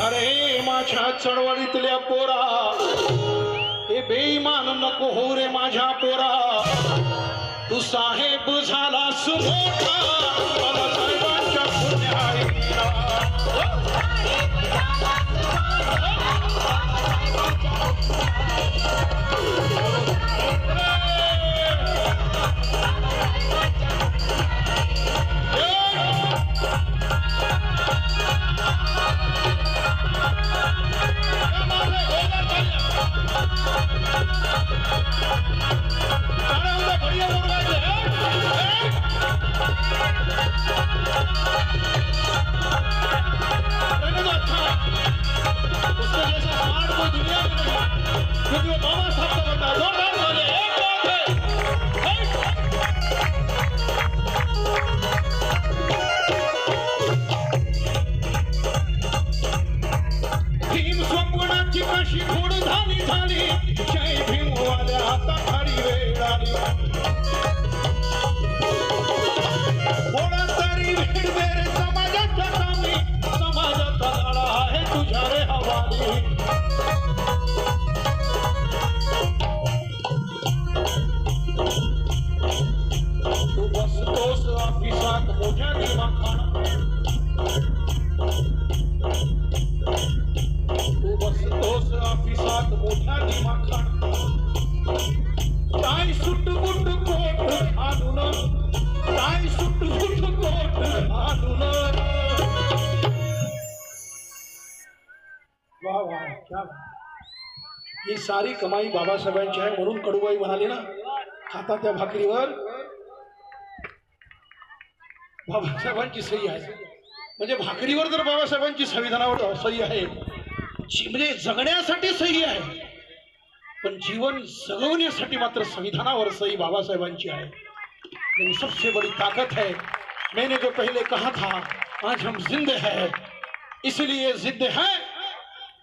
अरे माझ्या चळवळीतल्या पोरा हे बेईमान नको हो रे माझ्या पोरा. तू साहेब झाला सुरेखा स्वप्नाची कशी झाली झाली जय भीम वाल्या आता खरी वेळ आली ऑफिसात मोठ्या दिमाखात काय कोट घालून काय कोट घालून. वा वा क्या ही सारी कमाई बाबासाहेबांची आहे म्हणून कडूबाई म्हणाली ना खाता त्या भाकरीवर. बाबासाहेबांची सही आहे. म्हणजे भाकरीवर जर बाबासाहेबांची संविधानावर सही आहे. म्हणजे जगण्यासाठी सही पण जीवन जगवण्यासाठी मात्र संविधानावर सही बाबासाहेबांची है लेकिन सबसे बड़ी ताकत है, मैंने जो पहले कहा था, आज हम जिंद है. इसलिए जिद है,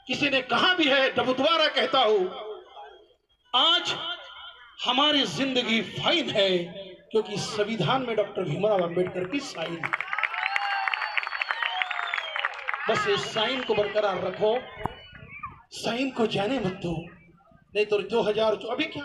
किसी ने कहा भी है जब दोबारा कहता हूँ, आज हमारी ज़िंदगी फाइन है, क्योंकि संविधान में डॉक्टर भीमराव अंबेडकर की साइन है। बस इस साइन को बरकरार रखो। साइन को जाने मत दो नहीं तो दो हजार अभी क्या